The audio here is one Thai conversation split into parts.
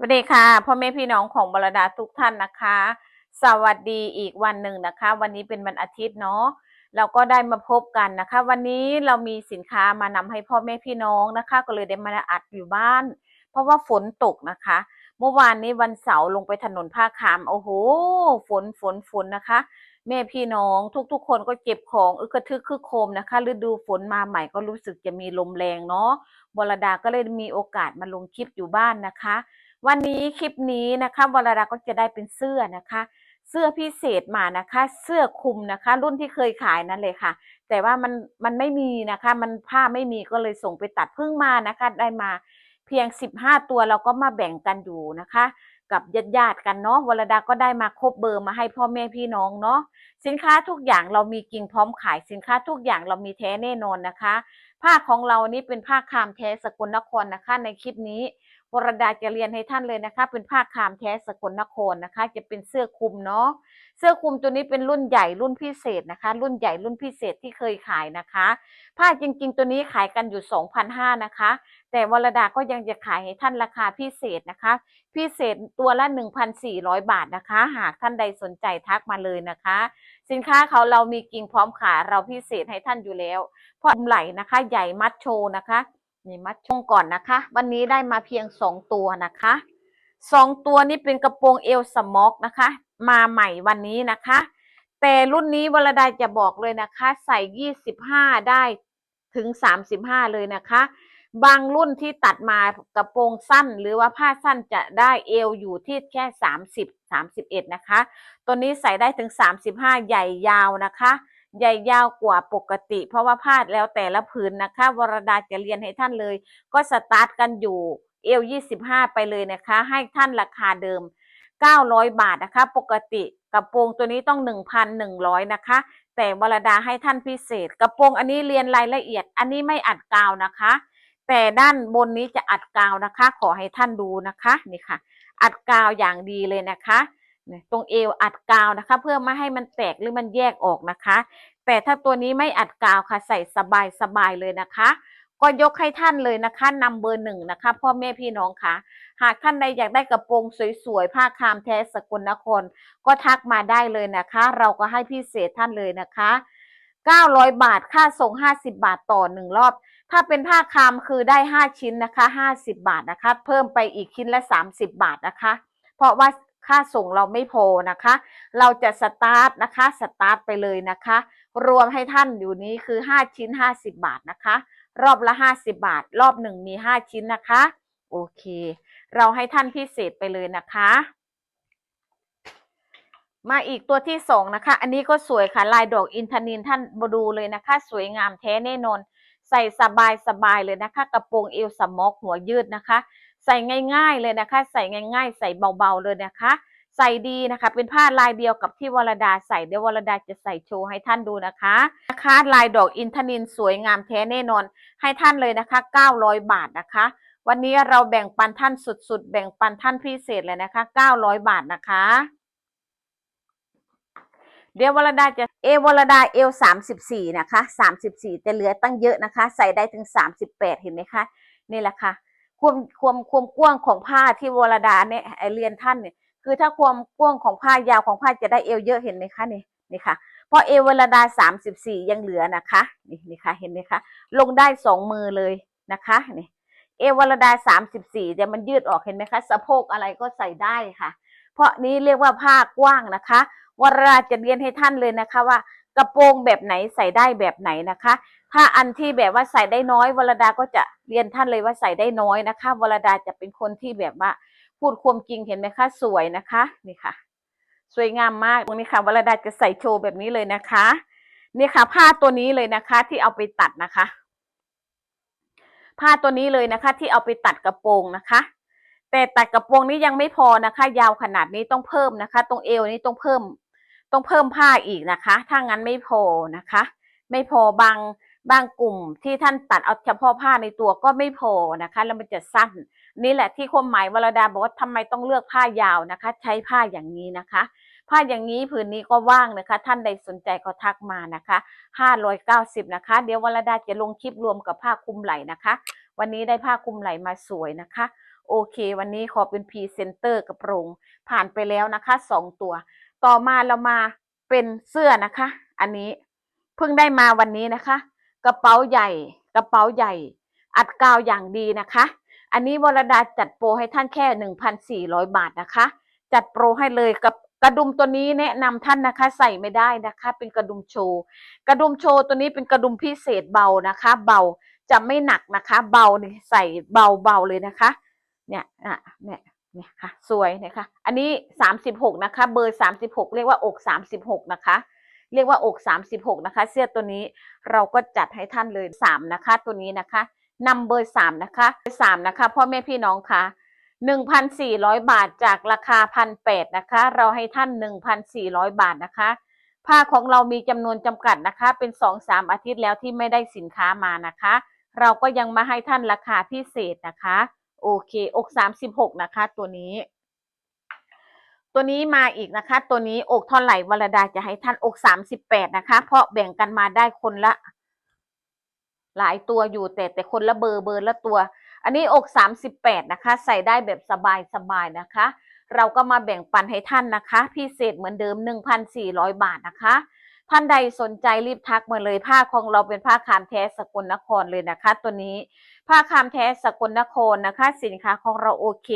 สวัสดีค่ะพ่อแม่พี่น้องของบรดาทุกท่านนะคะ สวัสดีอีกวันหนึ่งนะคะ วันนี้เป็นวันอาทิตย์เนาะเราก็ได้มาพบกันนะคะ วันนี้เรามีสินค้ามานำให้พ่อแม่พี่น้องนะคะ ก็เลยได้มาอัดอยู่บ้าน เพราะว่าฝนตกนะคะ เมื่อวานนี้วันเสาร์ลงไปถนนผ้าขามโอ้โหฝนฝนฝนนะคะ แม่พี่น้องทุกๆ คนก็เก็บของอึกกระทึกคือโคมนะคะฤดูฝนมาใหม่ก็รู้สึกจะมีลมแรงเนาะบรดาก็เลยมีโอกาสมาลงคลิปอยู่บ้านนะคะ วันนี้คลิปนี้นะคะวรดาก็จะได้เป็นเสื้อนะคะ เสื้อพิเศษมานะคะ เสื้อคลุมนะคะ รุ่นที่เคยขายนั่นเลยค่ะ แต่ว่ามันมันไม่มีนะคะ มันผ้าไม่มีก็เลยส่งไปตัดเพิ่งมานะคะ ได้มาเพียง 15 ตัวเราก็มาแบ่งกันอยู่นะคะ กับญาติญาติกันเนาะวรดาก็ได้มาครบเบอร์มาให้พ่อแม่พี่น้องเนาะสินค้าทุกอย่างเรามีกิ่งพร้อมขายสินค้าทุกอย่างเรามีแท้แน่นอนนะคะ ผ้าของเรานี่เป็นผ้าคามแท้สกลนครนะคะ ในคลิปนี้ วรดาจะเรียนให้ท่านเลยนะคะ เป็นผ้าคามแท้สกลนครนะคะ จะเป็นเสื้อคลุมเนาะเสื้อคลุมตัวนี้เป็นรุ่นใหญ่รุ่นพิเศษนะคะ รุ่นใหญ่รุ่นพิเศษที่เคยขายนะคะ ผ้าจริง ๆ ตัวนี้ขายกันอยู่2,500นะคะ แต่วรดาก็ยังจะขายให้ท่านราคาพิเศษนะคะ พิเศษตัวละ 1,400 บาทนะคะ หากท่านใดสนใจทักมาเลยนะคะ สินค้าเขาเรามีกิ่งพร้อมขายเราพิเศษให้ท่านอยู่แล้วเพราะไหลนะคะ ใหญ่มัดโชว์นะคะ นี่มัดช่วงก่อนนะคะ วันนี้ได้มาเพียงสองตัวนะคะสองตัวนี้เป็นกระโปรงเอวสมอกนะคะ มาใหม่วันนี้นะคะ แต่รุ่นนี้วรดาจะบอกเลยนะคะ ใส่ยี่สิบห้าได้ถึงสามสิบห้าเลยนะคะ บางรุ่นที่ตัดมากระโปรงสั้น หรือว่าผ้าสั้นจะได้เอวอยู่ที่แค่สามสิบสามสิบเอ็ดนะคะ ตัวนี้ใส่ได้ถึงสามสิบห้าใหญ่ยาวนะคะ ใหญ่ยาวกว่าปกติ เพราะว่าพาดแล้วแต่ละผืนนะคะ วรดาจะเรียนให้ท่านเลย ก็สตาร์ทกันอยู่เอว25ไปเลยนะคะ ให้ท่านราคาเดิม900บาทนะคะ ปกติกระโปรงตัวนี้ต้อง1,100นะคะ แต่วรดาให้ท่านพิเศษ กระโปรงอันนี้เรียนรายละเอียด อันนี้ไม่อัดกาวนะคะ แต่ด้านบนนี้จะอัดกาวนะคะ ขอให้ท่านดูนะคะนี่ค่ะ อัดกาวอย่างดีเลยนะคะ ตรงเอวอัดกาวนะคะ เพื่อไม่ให้มันแตกหรือมันแยกออกนะคะ แต่ถ้าตัวนี้ไม่อัดกาวค่ะ ใส่สบายสบายเลยนะคะ ก็ยกให้ท่านเลยนะคะนำเบอร์หนึ่งนะคะ พ่อแม่พี่น้องคะหากท่านใดอยากได้กระโปรงสวยๆผ้าคามแท้สกลนคร ก็ทักมาได้เลยนะคะ เราก็ให้พิเศษท่านเลยนะคะ900 บาท ค่าส่ง 50 บาทต่อหนึ่งรอบ ถ้าเป็นผ้าคามคือได้ 5 ชิ้นนะคะ 50 บาทนะคะ เพิ่มไปอีกชิ้นละ 30 บาทนะคะ เพราะว่า ค่าส่งเราไม่พอนะคะ เราจะสตาร์ทนะคะสตาร์ทไปเลยนะคะ รวมให้ท่านอยู่นี้คือ 5 ชิ้น 50 บาทนะคะ รอบละ 50 บาท รอบหนึ่งมี 5 ชิ้นนะคะ โอเค เราให้ท่านพิเศษไปเลยนะคะ มาอีกตัวที่สองนะคะ อันนี้ก็สวยค่ะลายดอกอินทนินท่านมาดูเลยนะคะ สวยงามแท้แน่นอนใส่สบายสบายเลยนะคะ กระโปรงเอวสมอกหัวยืดนะคะ ใส่ง่าย ๆเลยนะคะ ใส่ง่าย ๆ ใส่เบาๆเลยนะคะ ใส่ดีนะคะ เป็นผ้าลายเดียวกับที่วรดาใส่เดี๋ยววรดาจะใส่โชว์ให้ท่านดูนะคะนะคะลายดอกอินทนินสวยงามแท้แน่นอน ให้ท่านเลยนะคะ 900 บาทนะคะ วันนี้เราแบ่งปันท่านสุดๆ แบ่งปันท่านพิเศษเลยนะคะ 900 บาทนะคะเดี๋ยววรดาจะเอวรดาเอว34นะคะ34แต่เหลือตั้งเยอะนะคะ ใส่ได้ถึง38เห็นไหมคะ นี่แหละค่ะ ความความความกว้างของผ้าที่วรดาเนี่ยเรียนท่านเนี่ยคือถ้าความกว้างของผ้ายาวของผ้าจะได้เอวเยอะเห็นไหมคะนี่นี่ค่ะเพราะเอววรดา34ยังเหลือนะคะนี่นี่ค่ะเห็นไหมคะลงได้สองมือเลยนะคะนี่เอววรดา34เดี๋ยวมันยืดออกเห็นไหมคะสะโพกอะไรก็ใส่ได้ค่ะ เพราะนี้เรียกว่าผ้ากว้างนะคะวรดาจะเรียนให้ท่านเลยนะคะว่า กระโปรงแบบไหนใส่ได้แบบไหนนะคะ ถ้าอันที่แบบว่าใส่ได้น้อยวรดาก็จะเรียนท่านเลยว่าใส่ได้น้อยนะคะ วรดาจะเป็นคนที่แบบว่าพูดความจริงเห็นไหมคะ สวยนะคะนี่ค่ะ สวยงามมากตรงนี้ค่ะวรดาจะใส่โชว์แบบนี้เลยนะคะ นี่ค่ะ ผ้าตัวนี้เลยนะคะ ที่เอาไปตัดนะคะ ผ้าตัวนี้เลยนะคะ ที่เอาไปตัดกระโปรงนะคะแต่ตัดกระโปรงนี้ยังไม่พอนะคะ ยาวขนาดนี้ต้องเพิ่มนะคะ ตรงเอวนี้ต้องเพิ่ม ต้องเพิ่มผ้าอีกนะคะ ถ้างั้นไม่พอนะคะ ไม่พอบางบางกลุ่มที่ท่านตัดเอาเฉพาะผ้าในตัวก็ไม่พอนะคะ แล้วมันจะสั้น นี่แหละที่ความหมายวรดาบอกว่าทำไมต้องเลือกผ้ายาวนะคะ ใช้ผ้าอย่างนี้นะคะ ผ้าอย่างนี้ผืนนี้ก็ว่างนะคะ ท่านใดสนใจก็ทักมานะคะ590นะคะ เดี๋ยววรดาจะลงคลิปรวมกับผ้าคลุมไหล่นะคะ วันนี้ได้ผ้าคลุมไหล่มาสวยนะคะโอเค วันนี้ขอเป็นพรีเซนเตอร์กระโปรงผ่านไปแล้วนะคะสองตัว ต่อมาเรามาเป็นเสื้อนะคะ อันนี้เพิ่งได้มาวันนี้นะคะ กระเป๋าใหญ่กระเป๋าใหญ่ อัดกาวอย่างดีนะคะ อันนี้วรดาจัดโปรให้ท่านแค่ 1,400 บาทนะคะ จัดโปรให้เลยกับกระดุมตัวนี้แนะนำท่านนะคะ ใส่ไม่ได้นะคะ เป็นกระดุมโชว์กระดุมโชว์ตัวนี้เป็นกระดุมพิเศษเบานะคะ เบาจะไม่หนักนะคะ เบานี่ใส่เบาเบาเลยนะคะ เนี่ยอะเนี่ย เนี่ยค่ะ สวยนะคะ อันนี้36นะคะ เบอร์36เรียกว่าอก36นะคะ เรียกว่าอก36นะคะ เสื้อตัวนี้เราก็จัดให้ท่านเลย3นะคะ ตัวนี้นะคะนำเบอร์3นะคะเบอร์3นะคะพ่อแม่พี่น้องคะ1,400บาทจากราคา1,800นะคะ เราให้ท่าน1,400บาทนะคะ ผ้าของเรามีจำนวนจำกัดนะคะ เป็น2-3อาทิตย์แล้วที่ไม่ได้สินค้ามานะคะ เราก็ยังมาให้ท่านราคาพิเศษนะคะ โอเค อก36นะคะ ตัวนี้ ตัวนี้มาอีกนะคะ ตัวนี้อกท่าไหร่วรดาจะให้ท่านอก38นะคะ เพราะแบ่งกันมาได้คนละ หลายตัวอยู่แต่แต่คนละเบอร์เบอร์ละตัว อันนี้อก38นะคะ ใส่ได้แบบสบายสบายนะคะ เราก็มาแบ่งปันให้ท่านนะคะ พิเศษเหมือนเดิม1,400บาทนะคะ ท่านใดสนใจรีบทักมาเลย ผ้าของเราเป็นผ้าคามแท้สกลนครเลยนะคะ ตัวนี้ผ้าคามแท้สกลนครนะคะ สินค้าของเราโอเค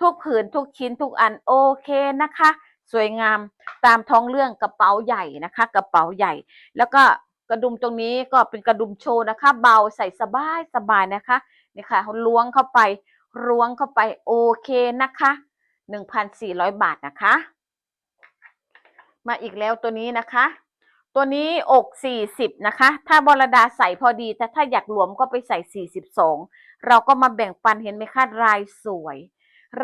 ทุกผืนทุกชิ้นทุกอันโอเคนะคะ สวยงามตามท้องเรื่องกระเป๋าใหญ่นะคะ กระเป๋าใหญ่ แล้วก็กระดุมตรงนี้ก็เป็นกระดุมโชว์นะคะ เบาใส่สบายสบายนะคะนี่ค่ะล้วงเข้าไปล้วงเข้าไปโอเคนะคะ1,400 บาทนะคะ มาอีกแล้วตัวนี้นะคะ ตัวนี้อก40นะคะ ถ้าบรดาใส่พอดี แต่ถ้าอยากหลวมก็ไปใส่ 42 เราก็มาแบ่งปันเห็นไหมคะลายสวย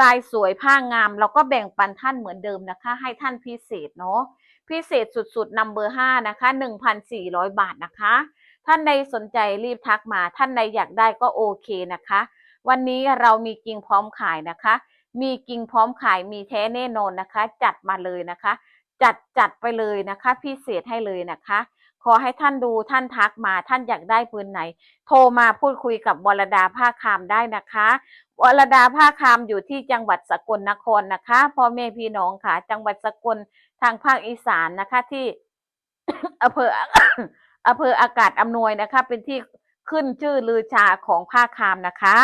รายสวยผ้างาม เราก็แบ่งปันท่านเหมือนเดิมนะคะ ให้ท่านพิเศษเนาะพิเศษสุดๆนัมเบอร์5นะคะ 1,400 บาทนะคะ ท่านใดสนใจรีบทักมา ท่านใดอยากได้ก็โอเคนะคะ วันนี้เรามีกิ่งพร้อมขายนะคะ มีกิ่งพร้อมขายมีแท้แน่นอนนะคะ จัดมาเลยนะคะ จัดจัดไปเลยนะคะ พิเศษให้เลยนะคะ ขอให้ท่านดูท่านทักมาท่านอยากได้ปืนไหน โทรมาพูดคุยกับวรดาผ้าคามได้นะคะวรดาผ้าคามอยู่ที่จังหวัดสกลนครนะคะพ่อแม่พี่น้องค่ะ จังหวัดสกลทางภาคอีสานนะคะที่อำเภออำเภออากาศอำนวยนะคะ เป็นที่ขึ้นชื่อลือชาของผ้าคามนะคะ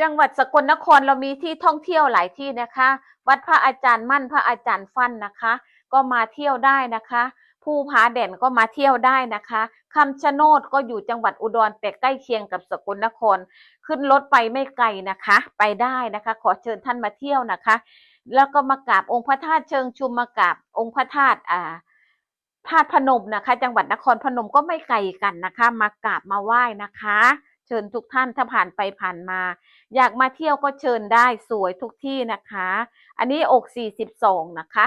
จังหวัดสกลนครเรามีที่ท่องเที่ยวหลายที่นะคะ วัดพระอาจารย์มั่นพระอาจารย์ฟั่นนะคะ ก็มาเที่ยวได้นะคะภูผาแด่นก็มาเที่ยวได้นะคะคำชะโนดก็อยู่จังหวัดอุดรแต่ใกล้เคียงกับสกลนคร ขึ้นรถไปไม่ไกลนะคะ ไปได้นะคะ ขอเชิญท่านมาเที่ยวนะคะ แล้วก็มากราบองค์พระธาตุเชิงชุมมากราบองค์พระธาตุอ่าธาตุพนมนะคะ จังหวัดนครพนมก็ไม่ไกลกันนะคะ มากราบมาไหว้นะคะ เชิญทุกท่านถ้าผ่านไปผ่านมา อยากมาเที่ยวก็เชิญได้สวยทุกที่นะคะ อันนี้อก 42 นะคะ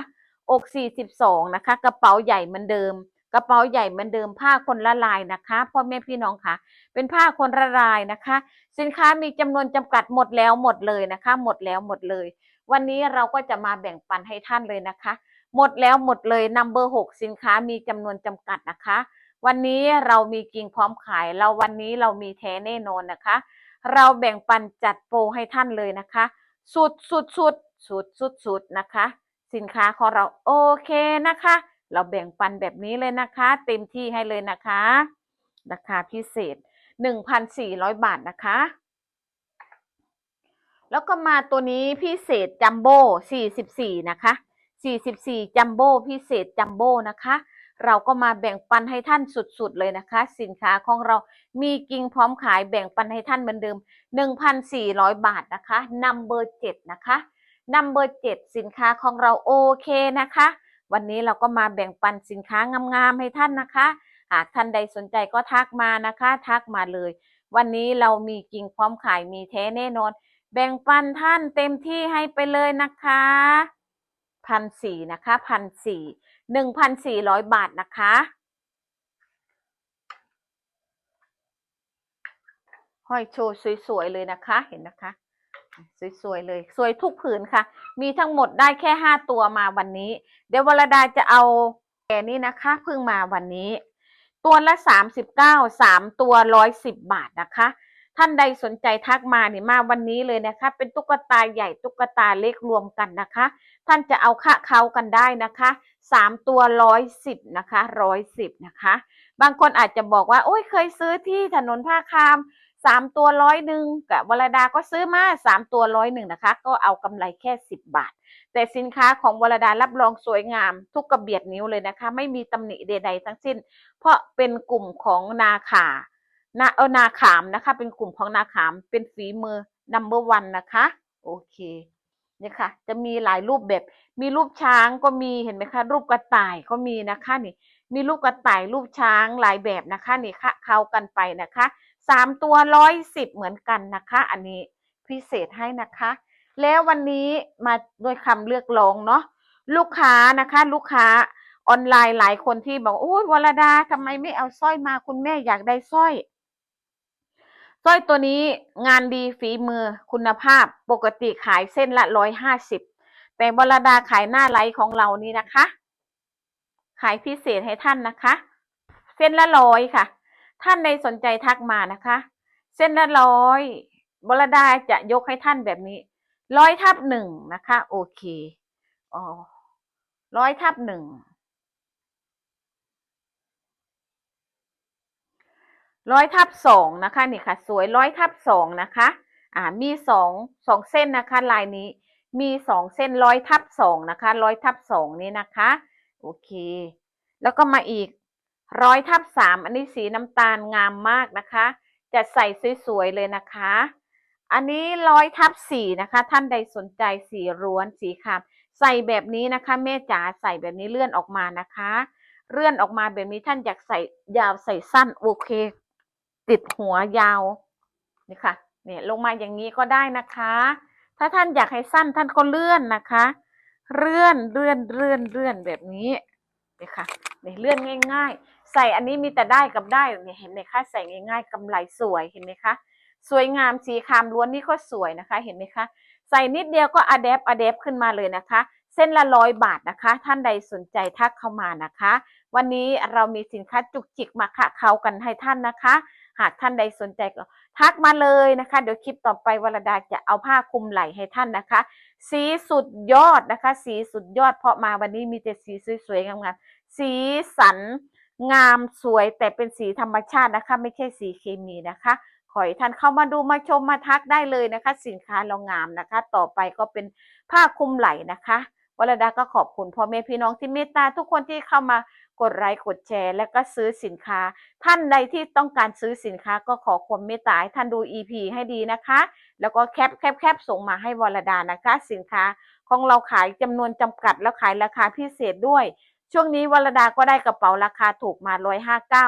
อก 42 นะคะ กระเป๋าใหญ่เหมือนเดิม กระเป๋าใหญ่เหมือนเดิมผ้าคนละลายนะคะพ่อแม่พี่น้องค่ะ เป็นผ้าคนละลายนะคะ สินค้ามีจำนวนจำกัดหมดแล้วหมดเลยนะคะ หมดแล้วหมดเลย วันนี้เราก็จะมาแบ่งปันให้ท่านเลยนะคะ หมดแล้วหมดเลยนัมเบอร์หกสินค้ามีจำนวนจำกัดนะคะ วันนี้เรามีกิ่งพร้อมขายเราวันนี้เรามีแท้แน่นอนนะคะ เราแบ่งปันจัดโปรให้ท่านเลยนะคะ สุดสุดสุดสุดสุดสุดนะคะ สินค้าของเราโอเคนะคะ เราแบ่งปันแบบนี้เลยนะคะ เต็มที่ให้เลยนะคะราคาพิเศษ 1,400 บาทนะคะ แล้วก็มาตัวนี้พิเศษจัมโบ้44 นะคะ 44 จัมโบ้พิเศษจัมโบ้นะคะ เราก็มาแบ่งปันให้ท่านสุดๆเลยนะคะ สินค้าของเรามีกิ่งพร้อมขายแบ่งปันให้ท่านเหมือนเดิม 1,400 บาทนะคะนัมเบอร์7นะคะนัมเบอร์7สินค้าของเราโอเคนะคะ วันนี้เราก็มาแบ่งปันสินค้างามๆให้ท่านนะคะ หากท่านใดสนใจก็ทักมานะคะ ทักมาเลย วันนี้เรามีกิ่งพร้อมขายมีแท้แน่นอน แบ่งปันท่านเต็มที่ให้ไปเลยนะคะพันสี่นะคะพันสี่ หนึ่งพันสี่ร้อยบาทนะคะ ห้อยโชว์สวยๆเลยนะคะ เห็นนะคะ สวยๆเลย สวยทุกผืนค่ะ มีทั้งหมดได้แค่ห้าตัวมาวันนี้ เดี๋ยววรดาจะเอาแกนี้นะคะเพิ่งมาวันนี้ ตัวละสามสิบเก้าสามตัวร้อยสิบบาทนะคะ ท่านใดสนใจทักมาเนี่ยมาวันนี้เลยนะคะ เป็นตุ๊กตาใหญ่ตุ๊กตาเล็กรวมกันนะคะ ท่านจะเอาค่าเขากันได้นะคะสามตัวร้อยสิบนะคะร้อยสิบนะคะ บางคนอาจจะบอกว่า โอ้ยเคยซื้อที่ถนนท่าคามสามตัวร้อยหนึ่งกับวรดาก็ซื้อมาสามตัวร้อยหนึ่งนะคะ ก็เอากำไรแค่สิบบาท แต่สินค้าของวรดารับรองสวยงาม ทุกกระเบียดนิ้วเลยนะคะ ไม่มีตำหนิใดๆทั้งสิ้น เพราะเป็นกลุ่มของนาขา นาเออนาขามนะคะ เป็นกลุ่มของนาขามเป็นฝีมือ number one นะคะ โอเคนี่ค่ะ จะมีหลายรูปแบบ มีรูปช้างก็มีเห็นไหมคะ รูปกระต่ายก็มีนะคะนี่ มีรูปกระต่ายรูปช้างหลายแบบนะคะนี่ค่ะเข้ากันไปนะคะสามตัวร้อยสิบเหมือนกันนะคะ อันนี้พิเศษให้นะคะ แล้ววันนี้มาด้วยคำเลือกร้องเนาะลูกค้านะคะ ลูกค้าออนไลน์หลายคนที่บอกโอ้ยวรดาทำไมไม่เอาสร้อยมาคุณแม่อยากได้สร้อย สร้อยตัวนี้งานดีฝีมือคุณภาพปกติขายเส้นละร้อยห้าสิบแต่บรดาขายหน้าไลฟ์ของเรานี่นะคะ ขายพิเศษให้ท่านนะคะ เส้นละร้อยค่ะ ท่านใดสนใจทักมานะคะ เส้นละร้อยบรดาจะยกให้ท่านแบบนี้ร้อยทับหนึ่งนะคะ โอเคอ๋อร้อยทับหนึ่ง ร้อยทับสองนะคะนี่ค่ะ สวยร้อยทับสองนะคะอ่ามีสองสองเส้นนะคะ ลายนี้มีสองเส้นร้อยทับสองนะคะร้อยทับสองนี้นะคะโอเค แล้วก็มาอีกร้อยทับสามอันนี้สีน้ำตาลงามมากนะคะ จะใส่สวยๆเลยนะคะ อันนี้ร้อยทับสี่นะคะ ท่านใดสนใจสีร้วนสีครามใส่แบบนี้นะคะแม่จ๋าใส่แบบนี้เลื่อนออกมานะคะ เลื่อนออกมาแบบนี้ท่านอยากใส่ยาวใส่สั้นโอเค ติดหัวยาวนี่ค่ะเนี่ยลงมาอย่างนี้ก็ได้นะคะ ถ้าท่านอยากให้สั้นท่านก็เลื่อนนะคะ เลื่อนเลื่อนเลื่อนเลื่อนแบบนี้นี่ค่ะเนี่ยเลื่อนง่าย ๆ ใส่อันนี้มีแต่ได้กับได้เนี่ยเห็นไหมคะใส่ง่ายๆกำไรสวยเห็นไหมคะสวยงามสีครามล้วนนี่ก็สวยนะคะ เห็นไหมคะใส่นิดเดียวก็อะแดปอะแดปขึ้นมาเลยนะคะ เส้นละร้อยบาทนะคะ ท่านใดสนใจทักเข้ามานะคะ วันนี้เรามีสินค้าจุกจิกมาค่ะเขากันให้ท่านนะคะ หากท่านใดสนใจก็ทักมาเลยนะคะ เดี๋ยวคลิปต่อไปวรดาจะเอาผ้าคลุมไหล่ให้ท่านนะคะ สีสุดยอดนะคะ สีสุดยอดเพราะมาวันนี้มีแต่สีสวยๆงามๆสีสันงามสวยแต่เป็นสีธรรมชาตินะคะ ไม่ใช่สีเคมีนะคะ ขอให้ท่านเข้ามาดูมาชมมาทักได้เลยนะคะ สินค้าเรางามนะคะ ต่อไปก็เป็นผ้าคลุมไหล่นะคะวรดาก็ขอบคุณพ่อแม่พี่น้องที่เมตตาทุกคนที่เข้ามา กดไลค์กดแชร์ และก็ซื้อสินค้า ท่านใดที่ต้องการซื้อสินค้าก็ขอความเมตตาท่านดู EP ให้ดีนะคะ แล้วก็แคปแคปแคปส่งมาให้วรดานะคะ สินค้าของเราขายจำนวนจำกัดแล้วขายราคาพิเศษด้วย ช่วงนี้วรดาก็ได้กระเป๋าราคาถูกมา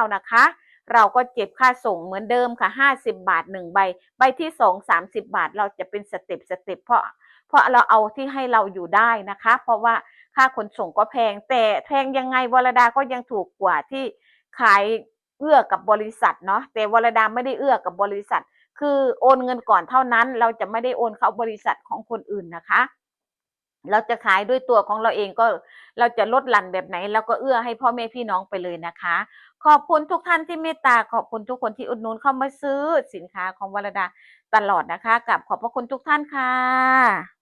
159 นะคะเราก็เก็บค่าส่งเหมือนเดิมค่ะ 50 บาท 1 ใบ ใบที่ 2 30 บาท เราจะเป็นสเต็ปสเต็ปเพราะ เพราะเราเอาที่ให้เราอยู่ได้นะคะ เพราะว่า ค่าขนส่งก็แพง แต่แพงยังไงวรดาก็ยังถูกกว่าที่ขายเอื้อกับบริษัทเนาะแต่วรดาไม่ได้เอื้อกับบริษัท คือโอนเงินก่อนเท่านั้น เราจะไม่ได้โอนเข้าบริษัทของคนอื่นนะคะ เราจะขายด้วยตัวของเราเองก็เราจะลดหลั่นแบบไหนเราก็เอื้อให้พ่อแม่พี่น้องไปเลยนะคะ ขอบคุณทุกท่านที่เมตตาขอบคุณทุกคนที่อุดหนุนเข้ามาซื้อสินค้าของวรดาตลอดนะคะกับขอบพระคุณทุกท่านค่ะ